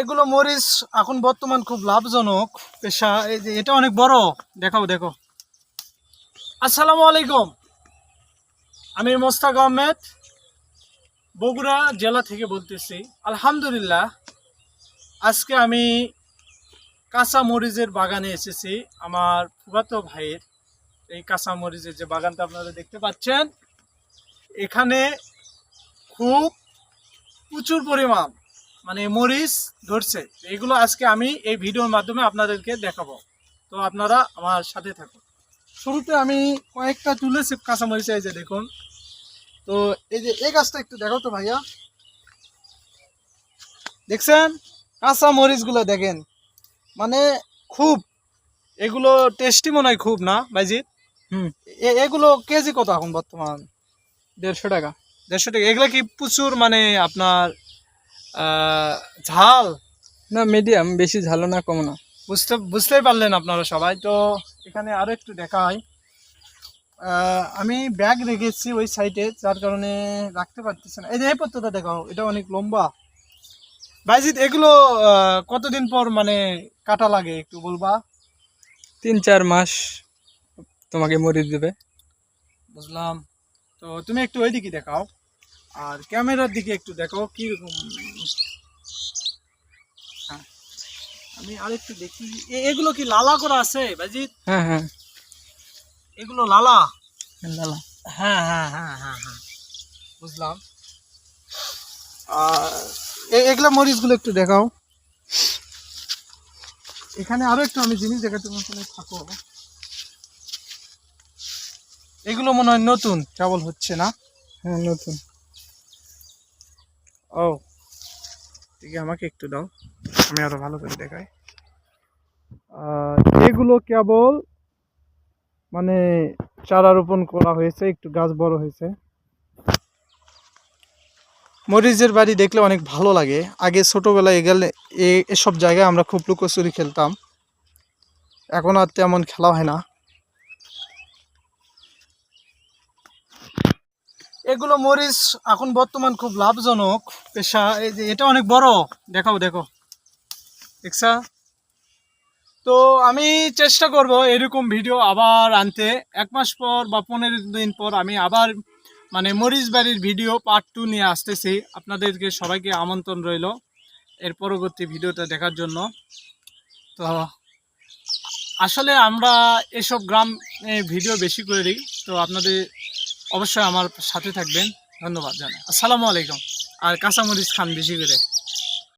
এগুলো মরিচ এখন বর্তমান খুব লাভজনক। পেশা, এই যে এটা অনেক বড়। দেখাও, দেখো। আসসালামু আলাইকুম। আমি মোস্তাক আহমেদ, বগুড়া জেলা থেকে বলতেছি। আলহামদুলিল্লাহ, আজকে আমি কাঁচা মরিচের বাগানে এসেছি। আমার ফুফাতো ভাইয়ের এই কাঁচা মরিচের যে বাগানটা আপনারা দেখতে পাচ্ছেন, এখানে খুব প্রচুর পরিমাণ মানে মরিচ ধরছে। এগুলো আজকে আমি এই ভিডিওর মাধ্যমে আপনাদেরকে দেখাবো। তো আপনারা আমার সাথে থাকুন। শুরুতে আমি কয়েকটা তুলেছি কাঁচা মরিচ এই যে দেখুন। তো এই যে এই গাছটা একটু দেখো তো ভাইয়া। দেখছেন? কাঁচা মরিচগুলো দেখেন। মানে খুব এগুলো টেস্টি মনে হয় খুব না ভাইজি হুম। এগুলো কেজি কত এখন বর্তমান? দেড়শো টাকা। দেড়শো টাকা। এগুলো কি প্রচুর মানে আপনার ঝাল? না মিডিয়াম বেশি ঝালো না কম না। বুঝতে বুঝতেই পারলেন আপনারা সবাই। তো এখানে আরও একটু দেখা হয় আমি ব্যাগ রেখেছি ওই সাইডে যার কারণে রাখতে পারতেছি না। এই যে এই পত্রটা দেখাও এটা অনেক লম্বা। বাইজিৎ এগুলো কতদিন পর মানে কাটা লাগে একটু বলবা? তিন চার মাস তোমাকে মরিচ দেবে। বুঝলাম। তো তুমি একটু ওইদিকে দেখাও। আর ক্যামেরার দিকে একটু দেখো কীরকম হ্যাঁ আমি আরেকটু দেখি। এগুলো কি লালা করা আছে বাজিৎ হ্যাঁ হ্যাঁ। এগুলো লালা? লালা। হ্যাঁ হ্যাঁ হ্যাঁ হ্যাঁ হ্যাঁ। বুঝলাম। এগুলো মরিচগুলো একটু দেখাও। এখানে আরও একটু আমি জিনিস দেখাতে মতন থাকো এগুলো মনে হয় নতুন কেবল হচ্ছে না? হ্যাঁ নতুন। ও ঠিক আমাকে একটু দাও। আমি আরও ভালো করে দেখাই। এগুলো কেবল মানে চারা রোপণ করা হয়েছে, একটু গাছ বড় হয়েছে। মরিচের বাড়ি দেখলে অনেক ভালো লাগে। আগে ছোটোবেলায় গেলে এসব জায়গায় আমরা খুব লুকোচুরি খেলতাম। এখন আর তেমন খেলা হয় না। এগুলো মরিচ এখন বর্তমান খুব লাভজনক। পেশা এটা অনেক বড়। দেখাও দেখো দেখছা? তো আমি চেষ্টা করব এরকম ভিডিও আবার আনতে। এক মাস পর বা পনেরো দিন পর আমি আবার মানে মরিচ বাড়ির ভিডিও পার্ট টু নিয়ে আসতেছি। আপনাদেরকে সবাইকে আমন্ত্রণ রইল এর পরবর্তী ভিডিওটা দেখার জন্য। তো আসলে আমরা এসব গ্রাম ভিডিও বেশি করে দিই। তো আপনাদের অবশ্যই আমার সাথে থাকবেন। ধন্যবাদ জানাই। আসসালামু আলাইকুম। আর কাঁচামরিচ খান বেশি করে।